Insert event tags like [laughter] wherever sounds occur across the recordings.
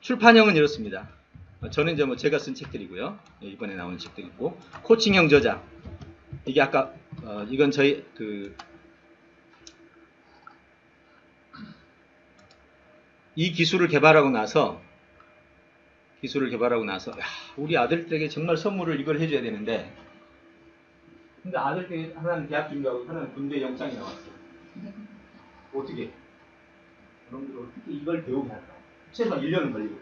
출판형은 이렇습니다. 어, 저는 이제 뭐 제가 쓴 책들이고요. 예, 이번에 나온 책들 있고 코칭형 저자 이게 아까 어, 이건 저희 그 이 기술을 개발하고 나서 기술을 개발하고 나서 야, 우리 아들들에게 정말 선물을 이걸 해줘야 되는데 근데 아들들이 하나는 대학 준비하고 하나는 군대 영장이 나왔어요. 어떻게? 여러분들 어떻게 이걸 배우게 할까? 최소한 1년은 걸리고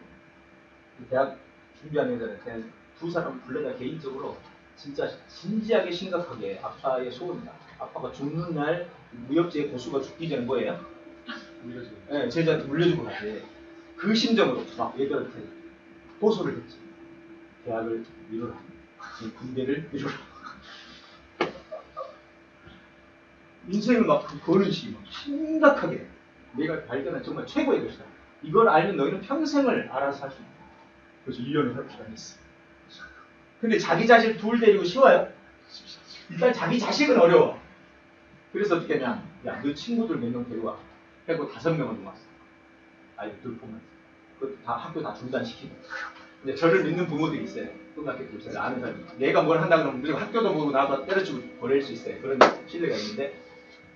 대학 준비하는 여자는 그냥 두 사람 불러다 개인적으로 진짜 진지하게 심각하게 아빠의 소원이다. 아빠가 죽는 날 무협지의 고수가 죽기 전에 뭐예요? 물려주고. 네, 제자한테 물려주고 가지. 그 심정으로 막 얘들한테 호소를 했지. 대학을 미뤄라. 이 군대를 미뤄라. 인생을 막 거는 식이 막 심각하게 내가 발견한 정말 최고의 것이다. 이걸 알면 너희는 평생을 알아서 할 수 있다. 그래서 1년을 살피가 했어. 근데 자기 자식 둘 데리고 쉬워요? 일단 자기 자식은 어려워. 그래서 어떻게 했냐? 야, 너 친구들 몇 명 데려와. 해고 다섯 명을 모았어. 아이들 보면서. 그것도 다 학교 다 중단시키고. 근데 저를 믿는 부모들이 있어요. 고등학교 제가 아는 사람이. 내가 뭘 한다 그러면 무조건 학교도 보고 나도 때려치고 보낼 수 있어요. 그런 신뢰가 있는데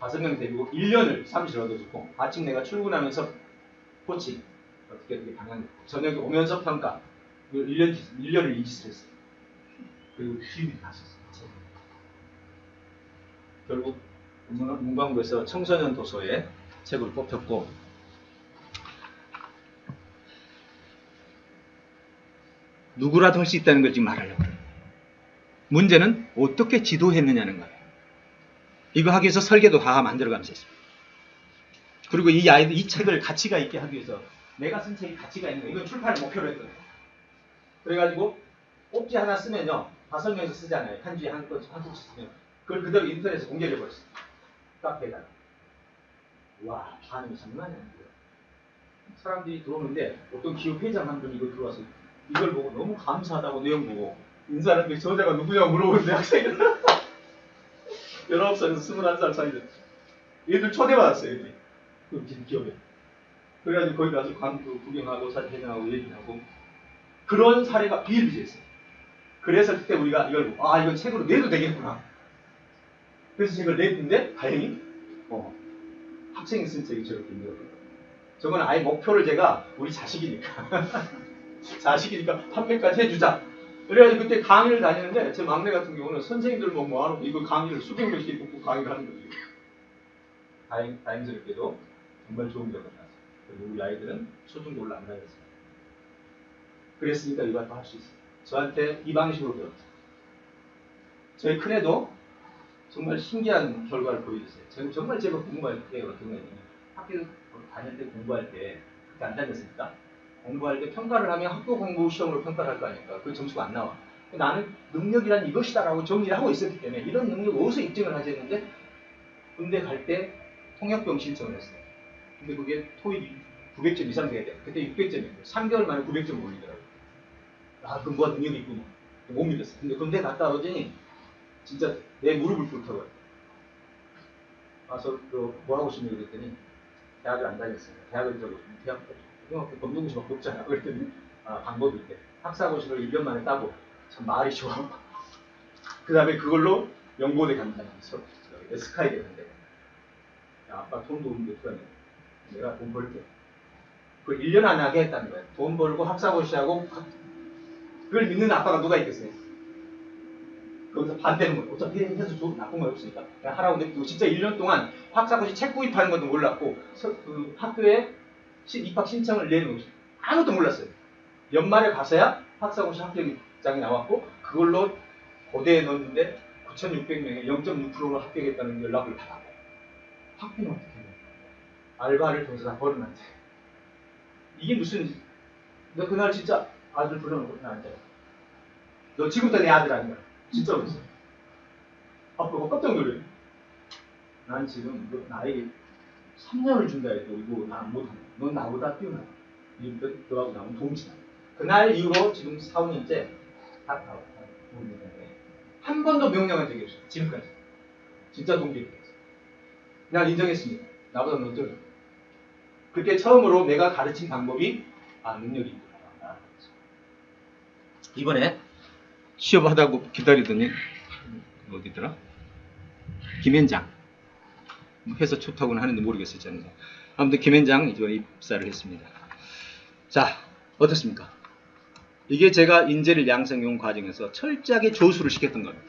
다섯 명 데리고 1년을 사무실 얻어주고 아침 내가 출근하면서 코칭 어떻게 어떻게 방향 저녁에 오면서 평가 이걸 1년, 1년을 이 짓을 했어요. 그리고 기운이 나셨어요. 결국 문- 문광부에서 청소년 도서에 책을 뽑혔고 누구라도 할 수 있다는 걸 지금 말하려고 해요. 문제는 어떻게 지도했느냐는 거예요. 이거 하기 위해서 설계도 다 만들어가면서 했습니다. 그리고 이 아이들 이 책을 가치가 있게 하기 위해서 내가 쓴 책이 가치가 있는 거예요. 이건 출판을 목표로 했거든요. 그래가지고 옵지 하나 쓰면요. 명에서 쓰잖아요. 한 주에 한 건, 한 통씩 쓰면. 그걸 그대로 인터넷에 공개해버렸어요. 카페에다가. 와, 반응이 장난이 아니에요. 사람들이 들어오는데 어떤 기업 회장 한 분이 이거 들어와서 이걸 보고 너무 감사하다고 내용 보고 인사하는데 저자가 누구냐고 물어보는데 학생이 19살에서 21살 차이들 얘들 초대받았어요 애들 이그 기업에. 그래가지고 거기 가서 광주 구경하고 사진하고 얘기하고 그런 사례가 비일비재했어요. 그래서 그때 우리가 이걸 보고 아 이건 책으로 내도 되겠구나. 그래서 책을 냈는데 다행히 어, 학생이 쓴 책이 저렇게 있는 거예요. 저건 아예 목표를 제가 우리 자식이니까. [laughs] 자식이니까 판매까지 해주자. 그래가지고 그때 강의를 다니는데 제 막내 같은 경우는 선생님들 뭐 모아놓고 이거 강의를 수백 명씩 듣고 강의를 하는 거죠. 다행, 다행스럽게도 정말 좋은 결과가 나왔어요. 그리고 우리 아이들은 초중고 올라 안 다녔어요. 그랬으니까 이걸 할수 있어요. 저한테 이 방식으로 배웠죠. 저희 큰애도 정말 신기한 결과를 보여줬어요. 저는 정말 제가 공부할 때 어떤 거냐면 학교 다닐 때 공부할 때 그때 안 다녔으니까 공부할 때 평가를 하면 학교 공부 시험으로 평가를 할 거 아닙니까? 그 점수가 안 나와. 나는 능력이란 이것이다라고 정리를 하고 있었기 때문에 이런 능력 어디서 입증을 하지 했는데 군대 갈 때 통역병 신청을 했어요. 근데 그게 토익 900점 이상 돼야 돼. 그때 600점이었어요. 3개월 만에 900점 올리더라고요. 아, 그럼 뭐가 능력이 있구나. 못 믿었어. 근데 군대 갔다 오더니 진짜 내 무릎을 꿇더라고요. 와서 뭐 하고 싶냐 그랬더니 대학을 안 다녔어요. 대학을 저기 대학 고등학교 검정고시밖에 없잖아. 그랬더니 아, 방법이 있대. 학사고시를 1년 만에 따고 참 말이 좋아. [laughs] 그 다음에 그걸로 연고대 간다. 스카이 되는데 야, 아빠 돈도 없는데 어떡하냐. 내가 돈 벌게. 그걸 1년 안 하게 했다는 거야. 돈 벌고 학사고시하고 그걸 믿는 아빠가 누가 있겠어요? 거기서 반대는 거예요. 어차피 해서 좋은 나쁜 건 없으니까 그냥 하라고 냅두고 진짜 1년 동안 학사고시 책 구입하는 것도 몰랐고 서- 그 학교에 시- 입학 신청을 것이 아무것도 몰랐어요. 연말에 가서야 학사고시 합격장이 나왔고 그걸로 고대에 넣었는데 9,600명에 0.6%로 합격했다는 연락을 받았고 학비는 어떻게? 알바를 통해서 다 벌어놨대. 이게 무슨 너 그날 진짜 아들 불러놓고 나 앉아요. 너 지금부터 내 아들 아니야. 진짜 그랬어. 아빠가 깜짝 놀래. 난 지금 너 나에게 3년을 준다 해도 이거 나 못한다. 넌 나보다 뛰어나. 이부터 너하고 나면 동치다. 그날 이후로 지금 4, 5년째 다, 다, 다 동기인데 한 번도 명령한 적이 없어요. 지금까지. 진짜 동기입니다. 난 인정했습니다. 나보다 넌 뛰어나. 그때 처음으로 내가 가르친 방법이 아 능력이. 아, 이번에 취업하다고 기다리더니 어디더라? 김현장 뭐 회사 좋다고는 하는데 모르겠었잖아요. 아무튼 김현장 이번에 입사를 했습니다. 자 어떻습니까? 이게 제가 인재를 양성용 과정에서 철저하게 조수를 시켰던 겁니다.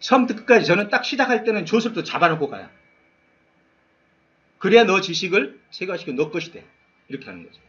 처음부터 끝까지 저는 딱 시작할 때는 조수를 또 잡아놓고 가요. 그래야 너 지식을 체가시켜 너 것이 돼. 이렇게 하는 거죠.